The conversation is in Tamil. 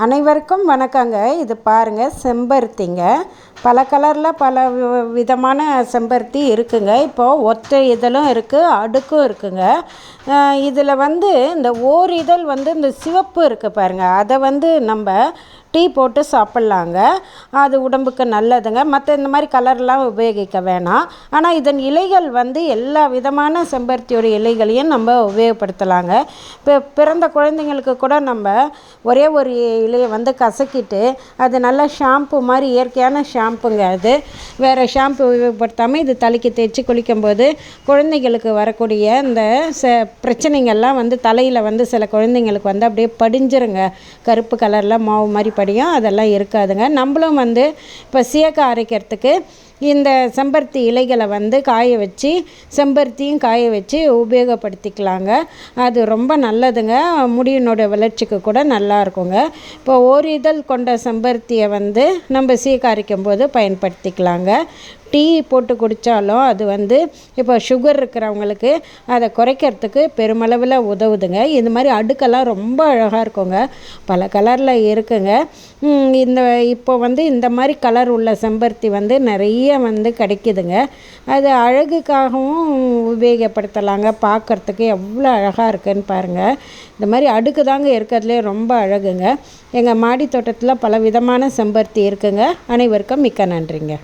அனைவருக்கும் வணக்கங்க. இது பாருங்கள் செம்பருத்திங்க. பல கலரில் பல விதமான செம்பருத்தி இருக்குங்க. இப்போது ஒற்றை இதழும் இருக்குது அடுக்கும் இருக்குங்க. இதில் வந்து இந்த ஓர் இதழ் வந்து இந்த சிவப்பு இருக்குது பாருங்கள் அதை வந்து நம்ம டீ போட்டு சாப்பிட்லாங்க. அது உடம்புக்கு நல்லதுங்க. மற்ற இந்த மாதிரி கலர்லாம் உபயோகிக்க வேணாம். ஆனால் இதன் இலைகள் வந்து எல்லா விதமான செம்பருத்தியோட இலைகளையும் நம்ம உபயோகப்படுத்தலாங்க. இப்போ பிறந்த குழந்தைங்களுக்கு கூட நம்ம ஒரே ஒரு இலையை வந்து கசக்கிட்டு அது நல்லா ஷாம்பு மாதிரி இயற்கையான ஷாம்புங்க அது. வேறு ஷாம்பு உபயோகப்படுத்தாமல் இது தலைக்கு தேய்ச்சி குளிக்கும்போது குழந்தைங்களுக்கு வரக்கூடிய இந்த ச பிரச்சனைகள்லாம் வந்து தலையில் வந்து சில குழந்தைங்களுக்கு வந்து அப்படியே படிஞ்சிருங்க. கருப்பு கலரில் மாவு மாதிரி படியும் அதெல்லாம் இருக்காதுங்க. நம்மளும் வந்து இப்போ சீயக்காய் அரைக்கிறதுக்கு இந்த செம்பருத்தி இலைகளை வந்து காய வச்சு செம்பருத்தியும் காய வச்சு உபயோகப்படுத்திக்கலாங்க. அது ரொம்ப நல்லதுங்க. முடியினோட வளர்ச்சிக்கு கூட நல்லா இருக்குங்க. இப்போ ஒரு இதழ் கொண்ட செம்பருத்தியை வந்து நம்ம சீக்காரிக்கும் போது பயன்படுத்திக்கலாங்க. டீ போட்டு குடித்தாலும் அது வந்து இப்போ சுகர் இருக்கிறவங்களுக்கு அதை குறைக்கிறதுக்கு பெருமளவில் உதவுதுங்க. இந்த மாதிரி அடுக்கெல்லாம் ரொம்ப அழகாக இருக்குங்க. பல கலரில் இருக்குங்க. இந்த இப்போ வந்து இந்த மாதிரி கலர் உள்ள செம்பருத்தி வந்து நிறைய வந்து கிடைக்குதுங்க. அது அழகுக்காகவும் உபயோகப்படுத்தலாங்க. பார்க்குறதுக்கு எவ்வளோ அழகாக இருக்குன்னு பாருங்கள் இந்த மாதிரி அடுக்கு தாங்க இருக்கிறதுலே ரொம்ப அழகுங்க. எங்கள் மாடி தோட்டத்தில் பல விதமான செம்பருத்தி இருக்குங்க. அனைவருக்கும் மிக்க நன்றிங்க.